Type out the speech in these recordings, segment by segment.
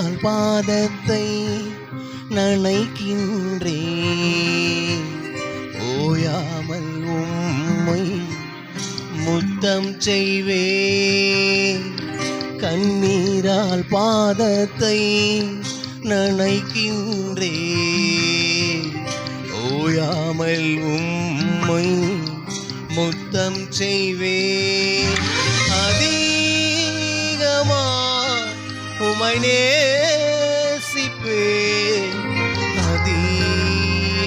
பாதத்தை நனைக்கின்றே. ஓயாமல் உம்மை முத்தம் செய்வே. கண்ணீரால் பாதத்தை நனைக்கின்றே. ஓயாமல் உம்மை முத்தம் செய்வே. உமை நேசிப்பேன்.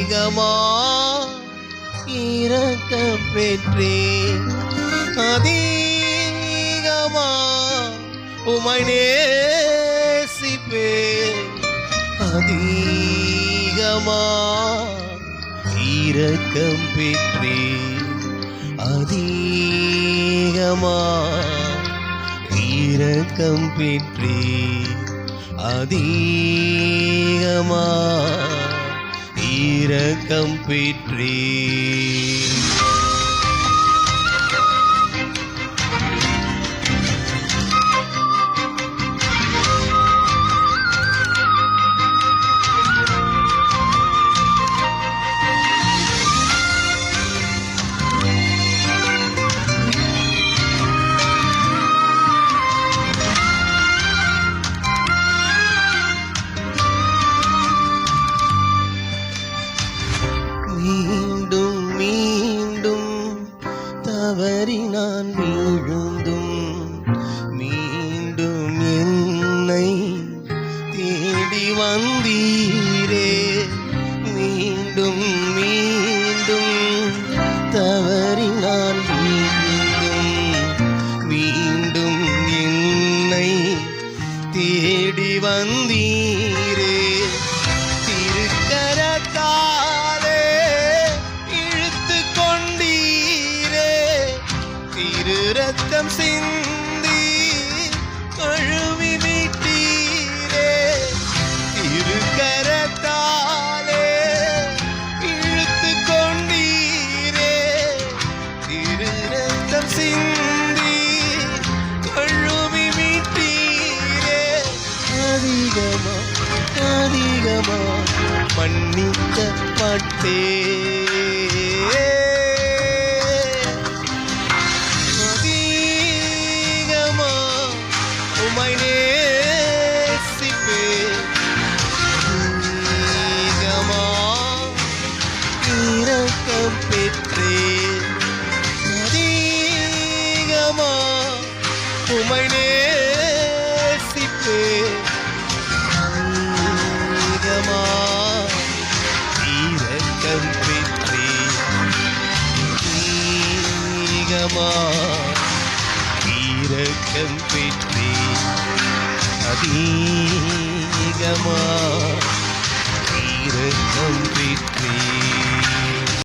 அதிகமா இறக்க பெற்றேன். அதிகமா உமை நேசிப்பேன். அதிகமா இரக்கம் பெற்றேன். அதிகமா இரக்கம் பெற்றி. அதிகமா இரக்கம் பெற்றே. தேடி வந்தீரே. திருக்கரத்தாலே இழுத்து கொண்டீரே. திரு ரத்தம் சிந்தி அதிகமா அதிகமா மன்னிக்க மாட்டே அதிகமா இரக்கம் பெற்றே அதிகமா? இரக்கம் பெற்றே